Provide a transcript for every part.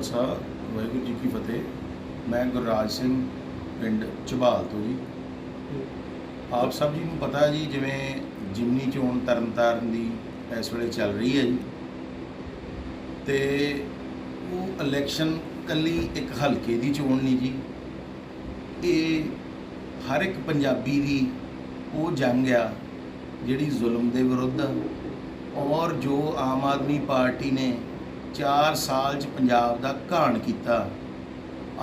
ਖਾਲਸਾ ਵਾਹਿਗੁਰੂ ਜੀ ਕੀ ਫਤਿਹ। ਮੈਂ ਗੁਰਰਾਜ ਸਿੰਘ, ਪਿੰਡ ਝਬਾਲ ਤੋਂ ਜੀ। ਆਪ ਸਭ ਜੀ ਨੂੰ ਪਤਾ ਜੀ, ਜਿਵੇਂ ਜਿਮਨੀ ਚੋਣ ਤਰਨਤਾਰਨ ਦੀ ਇਸ ਵੇਲੇ ਚੱਲ ਰਹੀ ਹੈ ਜੀ। ਤੇ ਉਹ ਇਲੈਕਸ਼ਨ ਕੱਲੀ ਇੱਕ ਹਲਕੇ ਦੀ ਚੋਣ ਨਹੀਂ ਜੀ। ਇਹ ਹਰ ਇੱਕ ਪੰਜਾਬੀ ਦੀ ਉਹ ਜੰਗ ਆ, ਜਿਹੜੀ ਜ਼ੁਲਮ ਦੇ ਵਿਰੁੱਧ ਔਰ ਜੋ ਆਮ ਆਦਮੀ ਪਾਰਟੀ ਨੇ 4 ਸਾਲ ਚ ਪੰਜਾਬ ਦਾ ਘਾਣ ਕੀਤਾ।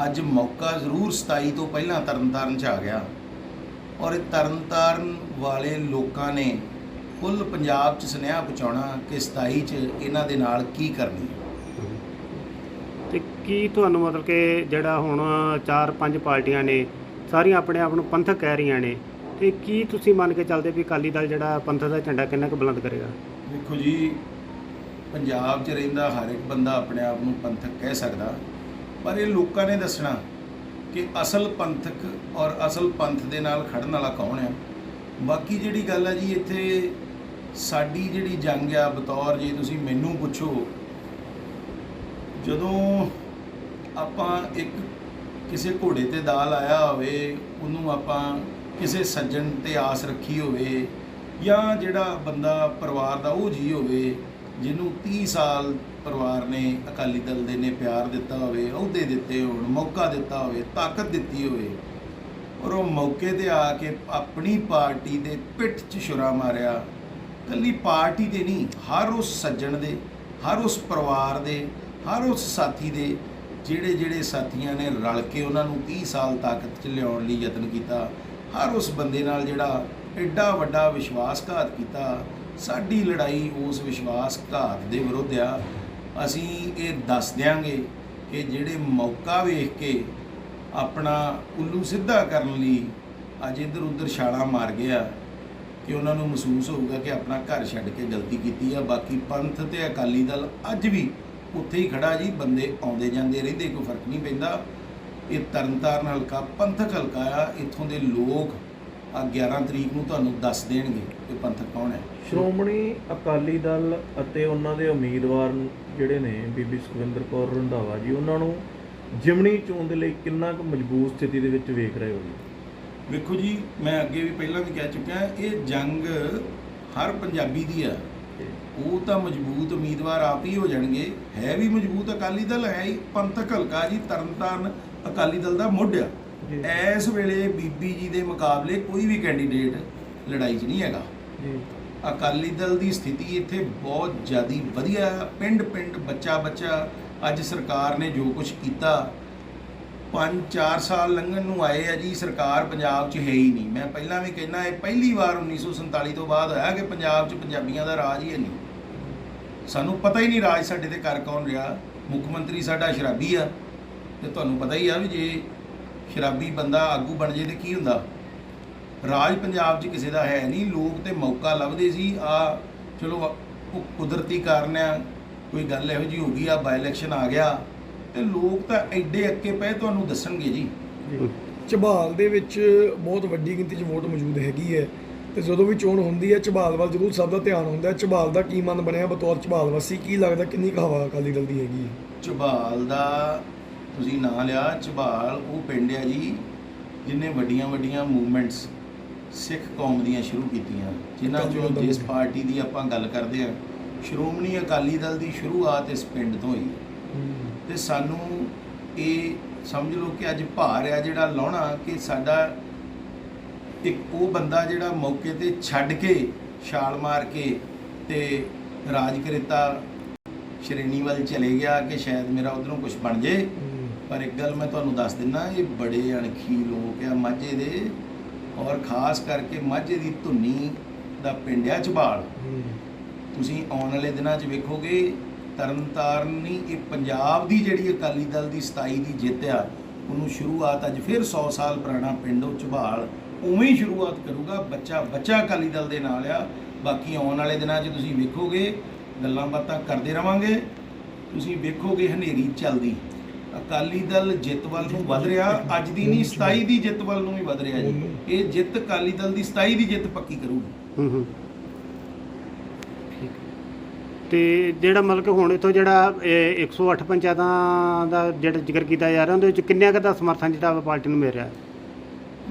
ਅੱਜ ਮੌਕਾ ਜ਼ਰੂਰ 27 ਤੋਂ ਪਹਿਲਾਂ ਤਰਨਤਾਰਨ ਚ ਆ ਗਿਆ। ਔਰ ਇਹ ਤਰਨਤਾਰਨ ਵਾਲੇ ਲੋਕਾਂ ਨੇ ਕੁੱਲ ਪੰਜਾਬ ਚ ਸੁਨੇਹਾ ਪਹੁੰਚਾਉਣਾ ਕਿ 27 ਚ ਇਹਨਾਂ ਦੇ ਨਾਲ ਕੀ ਕਰਨੀ ਹੈ। ਤੇ ਕੀ ਤੁਹਾਨੂੰ ਮਤਲਬ ਕਿ ਜਿਹੜਾ ਹੁਣ ਚਾਰ ਪੰਜ ਪਾਰਟੀਆਂ ਨੇ ਸਾਰੀਆਂ ਆਪਣੇ ਆਪ ਨੂੰ ਪੰਥਕ ਕਹਿ ਰਹੀਆਂ ਨੇ ਤੇ ਕੀ ਤੁਸੀਂ ਮੰਨ ਕੇ ਚੱਲਦੇ ਵੀ ਅਕਾਲੀ ਦਲ ਜਿਹੜਾ ਪੰਥਕ ਦਾ ਝੰਡਾ ਕਿੰਨਾ ਕੁ ਬੁਲੰਦ ਕਰੇਗਾ? ਦੇਖੋ ਜੀ ਪੰਜਾਬ 'ਚ ਰਹਿੰਦਾ ਹਰ ਇੱਕ ਬੰਦਾ ਆਪਣੇ ਆਪ ਨੂੰ ਪੰਥਕ ਕਹਿ ਸਕਦਾ। ਪਰ ਇਹ ਲੋਕਾਂ ਨੇ ਦੱਸਣਾ ਕਿ ਅਸਲ ਪੰਥਕ ਔਰ ਅਸਲ ਪੰਥ ਦੇ ਨਾਲ ਖੜਨ ਵਾਲਾ ਕੌਣ ਹੈ ਬਾਕੀ ਜਿਹੜੀ ਗੱਲ ਆ ਜੀ, ਇੱਥੇ ਸਾਡੀ ਜਿਹੜੀ ਜੰਗ ਆ, ਬਤੌਰ ਜੇ ਤੁਸੀਂ ਮੈਨੂੰ ਪੁੱਛੋ, ਜਦੋਂ ਆਪਾਂ ਇੱਕ ਕਿਸੇ ਘੋੜੇ ਤੇ ਦਾਲ ਆਇਆ ਹੋਵੇ, ਉਹਨੂੰ ਆਪਾਂ ਕਿਸੇ ਸੱਜਣ ਤੇ ਆਸ ਰੱਖੀ ਹੋਵੇ ਜਾਂ ਜਿਹੜਾ ਬੰਦਾ ਪਰਿਵਾਰ ਦਾ ਉਹ ਜੀ ਹੋਵੇ ਜਿਹਨੂੰ 30 ਸਾਲ ਪਰਿਵਾਰ ਨੇ ਅਕਾਲੀ ਦਲ ਦੇ ਨੇ ਪਿਆਰ ਦਿੱਤਾ ਹੋਵੇ, ਅਹੁਦੇ ਦਿੱਤੇ ਹੋਣ, ਮੌਕਾ ਦਿੱਤਾ ਹੋਵੇ, ਤਾਕਤ ਦਿੱਤੀ ਹੋਵੇ, ਔਰ ਉਹ ਮੌਕੇ ਤੇ ਆ ਕੇ ਆਪਣੀ ਪਾਰਟੀ ਦੇ ਪਿੱਠ 'ਚ ਛੁਰਾ ਮਾਰਿਆ। ਕੱਲੀ ਪਾਰਟੀ ਦੇ ਨਹੀਂ, ਹਰ ਉਸ ਸੱਜਣ ਦੇ, ਹਰ ਉਸ ਪਰਿਵਾਰ ਦੇ, ਹਰ ਉਸ ਸਾਥੀ ਦੇ, ਜਿਹੜੇ ਜਿਹੜੇ ਸਾਥੀਆਂ ਨੇ ਰਲ ਕੇ ਉਹਨਾਂ ਨੂੰ 30 ਸਾਲ ਤਾਕਤ 'ਚ ਲਿਆਉਣ ਲਈ ਯਤਨ ਕੀਤਾ, ਹਰ ਉਸ ਬੰਦੇ ਨਾਲ ਜਿਹੜਾ ਐਡਾ ਵੱਡਾ ਵਿਸ਼ਵਾਸਘਾਤ ਕੀਤਾ ਸਾਡੀ ਲੜਾਈ ਉਸ ਵਿਸ਼ਵਾਸ ਘਾਤ ਦੇ ਵਿਰੁੱਧ ਆ। ਅਸੀਂ ਇਹ ਦੱਸ ਦਿਆਂਗੇ ਕਿ ਜਿਹੜੇ ਮੌਕਾ ਵੇਖ ਕੇ ਆਪਣਾ ਉੱਲੂ ਸਿੱਧਾ ਕਰਨ ਲਈ ਅੱਜ ਇੱਧਰ ਉੱਧਰ ਛਾਲਾਂ ਮਾਰ ਗਿਆ, ਕਿ ਉਹਨਾਂ ਨੂੰ ਮਹਿਸੂਸ ਹੋਊਗਾ ਕਿ ਆਪਣਾ ਘਰ ਛੱਡ ਕੇ ਗਲਤੀ ਕੀਤੀ ਆ। ਬਾਕੀ ਪੰਥ ਤੇ ਅਕਾਲੀ ਦਲ ਅੱਜ ਵੀ ਉੱਥੇ ਹੀ ਖੜਾ ਜੀ, ਬੰਦੇ ਆਉਂਦੇ ਜਾਂਦੇ ਰਹਿੰਦੇ, ਕੋਈ ਫ਼ਰਕ ਨਹੀਂ ਪੈਂਦਾ। ਇਹ ਤਰਨਤਾਰਨ ਹਲਕਾ ਪੰਥਕ ਹਲਕਾ ਆ। ਇੱਥੋਂ ਦੇ ਲੋਕ ਆ 11 ਤਰੀਕ ਨੂੰ ਤੁਹਾਨੂੰ ਦੱਸ ਦੇਣਗੇ ਕਿ ਪੰਥਕ ਕੌਣ ਹੈ। ਸ਼੍ਰੋਮਣੀ ਅਕਾਲੀ ਦਲ ਅਤੇ ਉਹਨਾਂ ਦੇ ਉਮੀਦਵਾਰ ਜਿਹੜੇ ਨੇ ਬੀਬੀ ਸੁਖਵਿੰਦਰ ਕੌਰ ਰੰਧਾਵਾ ਜੀ ਉਹਨਾਂ ਨੂੰ ਜਿਮਣੀ ਚੋਣ ਦੇ ਲਈ ਕਿੰਨਾ ਕੁ ਮਜਬੂਤ ਸਥਿਤੀ ਦੇ ਵਿੱਚ ਵੇਖ ਰਹੇ ਹੋ ਜੀ? ਵੇਖੋ ਜੀ ਮੈਂ ਅੱਗੇ ਵੀ ਪਹਿਲਾਂ ਵੀ ਕਹਿ ਚੁੱਕਿਆ ਇਹ ਜੰਗ ਹਰ ਪੰਜਾਬੀ ਦੀ ਆ। ਉਹ ਤਾਂ ਮਜ਼ਬੂਤ ਉਮੀਦਵਾਰ ਆਪ ਹੀ ਹੋ ਜਾਣਗੇ। ਹੈ ਵੀ ਮਜ਼ਬੂਤ ਅਕਾਲੀ ਦਲ ਹੈ ਹੀ ਪੰਥਕ ਹਲਕਾ ਜੀ ਤਰਨਤਾਰਨ ਅਕਾਲੀ ਦਲ ਦਾ ਮੁੱਢ ਆ। ਇਸ ਵੇਲੇ ਬੀਬੀ ਜੀ ਦੇ ਮੁਕਾਬਲੇ ਕੋਈ ਵੀ ਕੈਂਡੀਡੇਟ ਲੜਾਈ 'ਚ ਨਹੀਂ ਹੈਗਾ। ਜੀ। ਅਕਾਲੀ ਦਲ ਦੀ ਸਥਿਤੀ ਇੱਥੇ ਬਹੁਤ ਜ਼ਿਆਦੀ ਵਧੀਆ ਪਿੰਡ ਪਿੰਡ ਬੱਚਾ ਬੱਚਾ ਅੱਜ ਸਰਕਾਰ ਨੇ ਜੋ ਕੁਝ ਕੀਤਾ 5-4 ਸਾਲ ਲੰਘਣ ਨੂੰ ਆਏ ਆ ਜੀ ਸਰਕਾਰ ਪੰਜਾਬ 'ਚ ਹੈ ਹੀ ਨਹੀਂ। ਮੈਂ ਪਹਿਲਾਂ ਵੀ ਕਹਿਣਾ ਇਹ ਪਹਿਲੀ ਵਾਰ 1947 ਤੋਂ ਬਾਅਦ ਹੋਇਆ ਕਿ ਪੰਜਾਬ 'ਚ ਪੰਜਾਬੀਆਂ ਦਾ ਰਾਜ ਹੀ ਹੈ ਨਹੀਂ। ਸਾਨੂੰ ਪਤਾ ਹੀ ਨਹੀਂ ਰਾਜ ਸਾਡੇ ਤੇ ਕਰ ਕੌਣ ਰਿਹਾ। ਮੁੱਖ ਮੰਤਰੀ ਸਾਡਾ ਸ਼ਰਾਬੀ ਆ। ਤੇ ਤੁਹਾਨੂੰ ਪਤਾ ਹੀ ਆ ਵੀ ਜੇ ਸ਼ਰਾਬੀ ਬੰਦਾ ਆਗੂ ਬਣ ਜੇ ਤੇ ਕੀ ਹੁੰਦਾ? ਰਾਜ ਪੰਜਾਬ 'ਚ ਕਿਸੇ ਦਾ ਹੈ ਨਹੀਂ ਲੋਕ ਤੇ ਮੌਕਾ ਲੱਭਦੇ ਸੀ। ਆ ਚਲੋ ਉਹ ਕੁਦਰਤੀ ਕਾਰਨ ਆ ਕੋਈ ਗੱਲ ਇਹੋ ਜੀ ਹੋ ਗਈ ਆ ਬਾਈ ਇਲੈਕਸ਼ਨ ਆ ਗਿਆ। ਤੇ ਲੋਕ ਤਾਂ ਐਡੇ ਅੱਕੇ ਪਏ ਤੁਹਾਨੂੰ ਦੱਸਣਗੇ ਜੀ। ਝਬਾਲ ਦੇ ਵਿੱਚ ਬਹੁਤ ਵੱਡੀ ਗਿਣਤੀ 'ਚ ਵੋਟ ਮੌਜੂਦ ਹੈਗੀ ਹੈ। ਤੇ ਜਦੋਂ ਵੀ ਚੋਣ ਹੁੰਦੀ ਹੈ ਝਬਾਲ ਵੱਲ ਜ਼ਰੂਰ ਸਭ ਦਾ ਧਿਆਨ ਹੁੰਦਾ ਹੈ। ਝਬਾਲ ਦਾ ਕੀ ਮਨ ਬਣਿਆ? ਬਤੌਰ ਝਬਾਲ ਵਾਸੀ ਕੀ ਲੱਗਦਾ ਕਿੰਨੀ ਕੁ ਹਵਾ ਅਕਾਲੀ ਦਲ ਦੀ ਹੈਗੀ ਹੈ? ਝਬਾਲ ਦਾ ਤੁਸੀਂ ਨਾਂ ਲਿਆ ਝਬਾਲ ਉਹ ਪਿੰਡ ਆ ਜੀ ਜਿਨੇ ਵੱਡੀਆਂ ਵੱਡੀਆਂ ਮੂਵਮੈਂਟਸ ਸਿੱਖ ਕੌਮ ਦੀਆਂ ਸ਼ੁਰੂ ਕੀਤੀਆਂ ਜਿਨ੍ਹਾਂ ਚੋਂ ਜਿਸ। ਪਾਰਟੀ ਦੀ ਆਪਾਂ ਗੱਲ ਕਰਦੇ ਆ ਸ਼੍ਰੋਮਣੀ ਅਕਾਲੀ ਦਲ ਦੀ ਸ਼ੁਰੂਆਤ ਇਸ ਪਿੰਡ ਤੋਂ ਹੋਈ ਤੇ ਸਾਨੂੰ ਇਹ ਸਮਝ ਲਓ ਕਿ ਅੱਜ ਭਾਰ ਆ ਜਿਹੜਾ ਲਾਉਣਾ ਕਿ ਸਾਡਾ ਇੱਕ ਉਹ ਬੰਦਾ ਜਿਹੜਾ ਮੌਕੇ ਤੇ ਛੱਡ ਕੇ ਛਾਲ ਮਾਰ ਕੇ ਤੇ ਰਾਜ ਕਰਿਤਾ ਸ਼੍ਰੇਣੀ ਵੱਲ ਚਲੇ ਗਿਆ ਕਿ ਸ਼ਾਇਦ ਮੇਰਾ ਉਧਰੋਂ ਕੁਝ ਬਣ ਜੇ ਪਰ ਇੱਕ ਗੱਲ ਮੈਂ ਤੁਹਾਨੂੰ ਦੱਸ ਦਿੰਨਾ ਇਹ ਬੜੇ ਅਣਖੀ ਲੋਕ ਆ ਮਾਝੇ ਦੇ ਔਰ ਖਾਸ ਕਰਕੇ ਮਾਝੇ ਦੀ ਧੁੰਨੀ ਦਾ ਪਿੰਡ ਆ ਝਬਾਲ। ਤੁਸੀਂ ਆਉਣ ਵਾਲੇ ਦਿਨਾਂ 'ਚ ਵੇਖੋਗੇ, ਤਰਨਤਾਰਨ ਨਹੀਂ ਇਹ ਪੰਜਾਬ ਦੀ ਜਿਹੜੀ ਅਕਾਲੀ ਦਲ ਦੀ 27 ਦੀ ਜਿੱਤ ਆ, ਉਹਨੂੰ ਸ਼ੁਰੂਆਤ ਅੱਜ ਫਿਰ 100 ਸਾਲ ਪੁਰਾਣਾ ਪਿੰਡ ਉਹ ਝਬਾਲ ਉਵੇਂ ਹੀ ਸ਼ੁਰੂਆਤ ਕਰੂਗਾ, ਬੱਚਾ ਬੱਚਾ ਅਕਾਲੀ ਦਲ ਦੇ ਨਾਲ ਆ। ਬਾਕੀ ਆਉਣ ਵਾਲੇ ਦਿਨਾਂ 'ਚ ਤੁਸੀਂ ਵੇਖੋਗੇ, ਗੱਲਾਂ ਬਾਤਾਂ ਕਰਦੇ ਰਵਾਂਗੇ, ਤੁਸੀਂ ਵੇਖੋਗੇ ਹਨੇਰੀ ਚੱਲਦੀ। ਅਕਾਲੀ ਦਲ ਜਿੱਤ ਵੱਲ ਨੂੰ ਵਧ ਰਿਹਾ ਅੱਜ ਦੀ ਨਹੀਂ 27 ਦੀ ਜਿੱਤ ਵੱਲ ਨੂੰ ਵੀ ਵਧ ਰਿਹਾ ਜੀ। ਇਹ ਜਿੱਤ ਅਕਾਲੀ ਦਲ ਦੀ 27 ਦੀ ਜਿੱਤ ਪੱਕੀ ਕਰੂਗੀ। ਹੂੰ ਹੂੰ। ਤੇ ਜਿਹੜਾ ਮਤਲਬ ਕਿ ਹੁਣ ਇਥੋਂ ਜਿਹੜਾ ਇਹ 108 ਪੰਚਾਇਤਾਂ ਦਾ ਜਿਹੜਾ ਜ਼ਿਕਰ ਕੀਤਾ ਜਾ ਰਿਹਾ ਉਹਦੇ ਵਿੱਚ ਕਿੰਨਿਆਂ ਕੁ ਦਾ ਸਮਰਥਨ ਜਿਹੜਾ ਪਾਰਟੀ ਨੂੰ ਮਿਲ ਰਿਹਾ?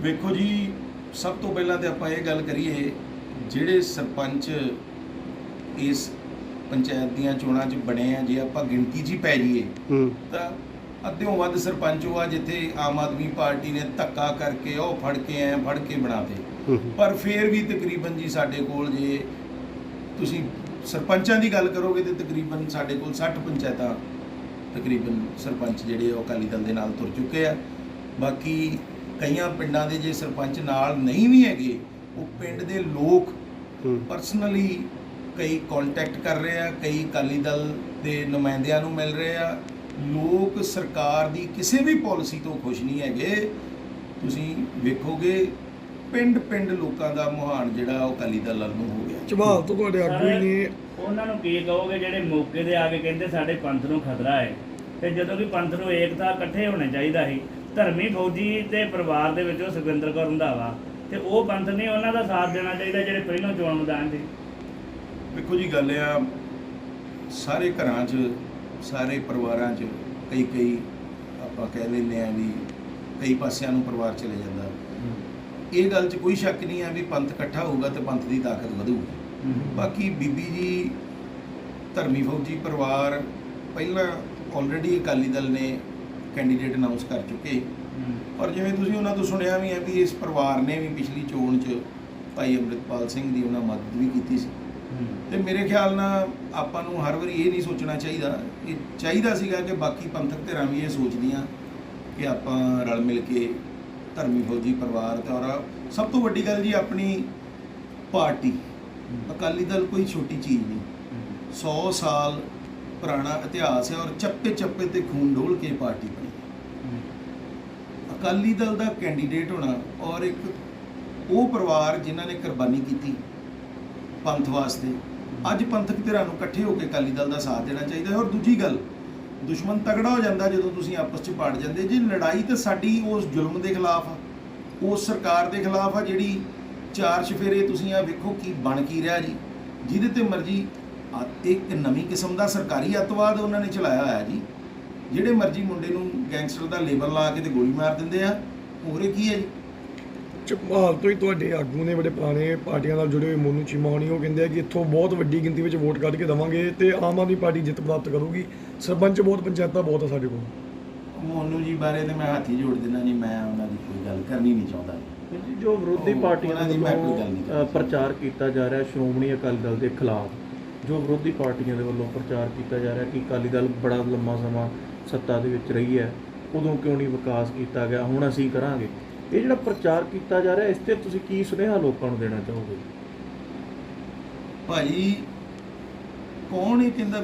ਵੇਖੋ ਜੀ ਸਭ ਤੋਂ ਪਹਿਲਾਂ ਤੇ ਆਪਾਂ ਇਹ ਗੱਲ ਕਰੀਏ ਜਿਹੜੇ ਸਰਪੰਚ ਇਸ ਪੰਚਾਇਤ ਦੀਆਂ ਚੋਣਾਂ 'ਚ ਬਣੇ ਆ ਜੇ ਆਪਾਂ ਗਿਣਤੀ 'ਚ ਹੀ ਪੈ ਜਾਈਏ ਹੂੰ। ਤਾਂ ਅੱਧਿਓਂ ਵੱਧ ਸਰਪੰਚ ਉਹ ਆ ਜਿੱਥੇ ਆਮ ਆਦਮੀ ਪਾਰਟੀ ਨੇ ਧੱਕਾ ਕਰਕੇ ਉਹ ਫੜ ਕੇ ਐ ਫੜ ਕੇ ਬਣਾਤੇ। ਪਰ ਫੇਰ ਵੀ ਤਕਰੀਬਨ ਜੀ ਸਾਡੇ ਕੋਲ ਜੇ ਤੁਸੀਂ ਸਰਪੰਚਾਂ ਦੀ ਗੱਲ ਕਰੋਗੇ ਤੇ ਤਕਰੀਬਨ ਸਾਡੇ ਕੋਲ 60 ਪੰਚਾਇਤਾਂ ਤਕਰੀਬਨ ਸਰਪੰਚ ਜਿਹੜੇ ਉਹ ਅਕਾਲੀ ਦਲ ਦੇ ਨਾਲ ਤੁਰ ਚੁੱਕੇ ਆ। ਬਾਕੀ ਕਈਆਂ ਪਿੰਡਾਂ ਦੇ ਜੇ ਸਰਪੰਚ ਨਾਲ ਨਹੀਂ ਵੀ ਹੈਗੇ ਉਹ ਪਿੰਡ ਦੇ ਲੋਕ ਪਰਸਨਲੀ ਕਈ ਕੰਟੈਕਟ ਕਰ ਰਹੇ ਆ ਕਈ ਅਕਾਲੀ ਦਲ ਦੇ ਨੁਮਾਇੰਦਿਆਂ ਨੂੰ ਮਿਲ ਰਹੇ ਆ ਲੋਕ ਸਰਕਾਰ ਦੀ ਕਿਸੇ ਵੀ ਪਾਲਿਸੀ ਤੋਂ ਖੁਸ਼ ਨਹੀਂ ਹੈਗੇ। ਤੁਸੀਂ ਵੇਖੋਗੇ ਪਿੰਡ ਪਿੰਡ ਲੋਕਾਂ ਦਾ ਮੁਹਾਨ ਜਿਹੜਾ ਉਹ ਅਕਾਲੀ ਦਲ ਨੂੰ ਹੋ ਗਿਆ। ਝਬਾਲ ਤੋਂ ਤੁਹਾਡੇ ਆਗੂ ਹੀ ਨੇ ਉਹਨਾਂ ਨੂੰ ਕੀ ਕਹੋਗੇ ਜਿਹੜੇ ਮੌਕੇ ਤੇ ਆ ਕੇ ਕਹਿੰਦੇ ਸਾਡੇ ਪੰਥ ਨੂੰ ਖਤਰਾ ਹੈ? ਤੇ ਜਦੋਂ ਕਿ ਪੰਥ ਨੂੰ ਏਕਤਾ ਇਕੱਠੇ ਹੋਣੇ ਚਾਹੀਦਾ ਸੀ ਧਰਮੀ ਫੌਜੀ ਤੇ ਪਰਿਵਾਰ ਦੇ ਵਿੱਚੋਂ ਸੁਖਵਿੰਦਰ ਕੌਰ ਰੰਧਾਵਾ ਤੇ ਉਹ ਪੰਥ ਨੇ ਉਹਨਾਂ ਦਾ ਸਾਥ ਦੇਣਾ ਚਾਹੀਦਾ ਜਿਹੜੇ ਪਹਿਲਾਂ ਚੋਣ ਮੈਦਾਨ ਸੀ ਵੇਖੋ ਜੀ ਗੱਲ ਆ ਸਾਰੇ ਘਰਾਂ 'ਚ ਸਾਰੇ ਪਰਿਵਾਰਾਂ 'ਚ ਕਈ ਕਈ ਆਪਾਂ ਕਹਿ ਲੈਂਦੇ ਆ ਵੀ ਕਈ ਪਾਸਿਆਂ ਨੂੰ ਪਰਿਵਾਰ ਚਲੇ ਜਾਂਦਾ। ਇਹ ਗੱਲ 'ਚ ਕੋਈ ਸ਼ੱਕ ਨਹੀਂ ਆ ਵੀ ਪੰਥ ਇਕੱਠਾ ਹੋਊਗਾ ਤੇ ਪੰਥ ਦੀ ਤਾਕਤ ਵਧੂਗੀ। ਬਾਕੀ ਬੀਬੀ ਜੀ ਧਰਮੀ ਫੌਜੀ ਪਰਿਵਾਰ ਪਹਿਲਾਂ ਆਲਰੇਡੀ ਅਕਾਲੀ ਦਲ ਨੇ ਕੈਂਡੀਡੇਟ ਅਨਾਉਂਸ ਕਰ ਚੁੱਕੇ। ਔਰ ਜਿਵੇਂ ਤੁਸੀਂ ਉਹਨਾਂ ਤੋਂ ਸੁਣਿਆ ਵੀ ਹੈ ਵੀ ਇਸ ਪਰਿਵਾਰ ਨੇ ਵੀ ਪਿਛਲੀ ਚੋਣ 'ਚ ਭਾਈ ਅੰਮ੍ਰਿਤਪਾਲ ਸਿੰਘ ਦੀ ਉਹਨਾਂ ਮਦਦ ਵੀ ਕੀਤੀ ਸੀ। ਤੇ ਮੇਰੇ ਖਿਆਲ ਨਾਲ ਆਪਾਂ ਨੂੰ ਹਰ ਵਾਰੀ ਇਹ ਨਹੀਂ ਸੋਚਣਾ ਚਾਹੀਦਾ। ਇਹ ਚਾਹੀਦਾ ਸੀਗਾ ਕਿ ਬਾਕੀ ਪੰਥਕ ਧਿਰਾਂ ਵੀ ਇਹ ਸੋਚਦੀਆਂ ਕਿ ਆਪਾਂ ਰਲ ਮਿਲ ਕੇ ਧਰਮੀ ਫੌਜੀ ਪਰਿਵਾਰ ਤੇ ਔਰ ਸਭ ਤੋਂ ਵੱਡੀ ਗੱਲ ਜੀ ਆਪਣੀ ਪਾਰਟੀ। ਅਕਾਲੀ ਦਲ ਕੋਈ ਛੋਟੀ ਚੀਜ਼ ਨਹੀਂ। 100 ਸਾਲ ਪੁਰਾਣਾ ਇਤਿਹਾਸ ਹੈ ਔਰ ਚੱਪੇ ਚੱਪੇ ਤੇ ਖੂਨ ਡੋਲ ਕੇ ਪਾਰਟੀ ਬਣੀ। ਅਕਾਲੀ ਦਲ ਦਾ ਕੈਂਡੀਡੇਟ ਹੋਣਾ ਔਰ ਇੱਕ ਉਹ ਪਰਿਵਾਰ ਜਿਨ੍ਹਾਂ ਨੇ ਕੁਰਬਾਨੀ ਕੀਤੀ। ਪੰਥ ਵਾਸਤੇ। ਅੱਜ ਪੰਥਕ ਧਿਰਾਂ ਨੂੰ ਇਕੱਠੇ ਹੋ ਕੇ ਅਕਾਲੀ ਦਲ ਦਾ ਸਾਥ ਦੇਣਾ ਚਾਹੀਦਾ ਹੈ। ਔਰ ਦੂਜੀ ਗੱਲ, ਦੁਸ਼ਮਣ ਤਗੜਾ ਹੋ ਜਾਂਦਾ ਜਦੋਂ ਤੁਸੀਂ ਆਪਸ 'ਚ ਪਾੜ ਜਾਂਦੇ। ਜੀ ਲੜਾਈ ਤਾਂ ਸਾਡੀ ਉਸ ਜ਼ੁਲਮ ਦੇ ਖਿਲਾਫ ਆ, ਉਸ ਸਰਕਾਰ ਦੇ ਖਿਲਾਫ ਆ, ਜਿਹੜੀ ਚਾਰ ਚਫੇਰੇ ਤੁਸੀਂ ਆ ਵੇਖੋ ਕੀ ਬਣ ਕੀ ਰਿਹਾ ਜੀ। ਜਿਹਦੇ ਤੇ ਮਰਜ਼ੀ ਇੱਕ ਨਵੀਂ ਕਿਸਮ ਦਾ ਸਰਕਾਰੀ ਅੱਤਵਾਦ ਉਹਨਾਂ ਨੇ ਚਲਾਇਆ ਹੋਇਆ ਜੀ। ਜਿਹੜੇ ਮਰਜ਼ੀ ਮੁੰਡੇ ਨੂੰ ਗੈਂਗਸਟਰ ਦਾ ਲੇਬਲ ਲਾ ਕੇ ਤੇ ਗੋਲੀ ਮਾਰ ਦਿੰਦੇ ਆ ਹੋਰੇ ਕੀ ਹੈ ਜੀ? ਝਬਾਲ ਤੋਂ ਹੀ ਤੁਹਾਡੇ ਆਗੂ ਨੇ ਬੜੇ ਪੁਰਾਣੇ ਪਾਰਟੀਆਂ ਨਾਲ ਜੁੜੇ ਹੋਏ ਮੋਨੂ ਚੀਮਾ ਹੋਣੀ ਉਹ ਕਹਿੰਦੇ ਆ ਕਿ ਇੱਥੋਂ ਬਹੁਤ ਵੱਡੀ ਗਿਣਤੀ ਵਿੱਚ ਵੋਟ ਕੱਢ ਕੇ ਦੇਵਾਂਗੇ ਤੇ ਆਮ ਆਦਮੀ ਪਾਰਟੀ ਜਿੱਤ ਪ੍ਰਾਪਤ ਕਰੂਗੀ। ਸਰਪੰਚ ਬਹੁਤ ਪੰਚਾਇਤਾਂ ਬਹੁਤ ਆ ਸਾਡੇ ਕੋਲ। ਮੋਨੂ ਜੀ ਬਾਰੇ ਤੇ ਮੈਂ ਹੱਥ ਹੀ ਜੋੜ ਦਿੰਦਾ ਜੀ ਮੈਂ ਉਹਨਾਂ ਦੀ ਕੋਈ ਗੱਲ ਕਰਨੀ ਨਹੀਂ ਚਾਹੁੰਦਾ। ਜੀ ਜੋ ਵਿਰੋਧੀ ਪਾਰਟੀਆਂ ਦੀ ਮੈਂ ਕੋਈ ਗੱਲ ਨਹੀਂ। ਪ੍ਰਚਾਰ ਕੀਤਾ ਜਾ ਰਿਹਾ ਸ਼੍ਰੋਮਣੀ ਅਕਾਲੀ ਦਲ ਦੇ ਖਿਲਾਫ ਜੋ ਵਿਰੋਧੀ ਪਾਰਟੀਆਂ ਦੇ ਵੱਲੋਂ ਪ੍ਰਚਾਰ ਕੀਤਾ ਜਾ ਰਿਹਾ ਕਿ ਅਕਾਲੀ ਦਲ ਬੜਾ ਲੰਮਾ ਸਮਾਂ ਸੱਤਾ ਦੇ ਵਿੱਚ ਰਹੀ ਹੈ ਉਦੋਂ ਕਿਉਂ ਨਹੀਂ ਵਿਕਾਸ ਕੀਤਾ ਗਿਆ ਹੁਣ ਅਸੀਂ ਕਰਾਂਗੇ? ਇਹ ਜਿਹੜਾ ਪ੍ਰਚਾਰ ਕੀਤਾ ਜਾ ਰਿਹਾ, ਇਸ ਤੇ ਤੁਸੀਂ ਕੀ ਸੁਨੇਹਾ ਲੋਕਾਂ ਨੂੰ ਦੇਣਾ ਚਾਹੋਗੇ? ਭਾਈ ਕੌਣ ਇਹ ਕਹਿੰਦਾ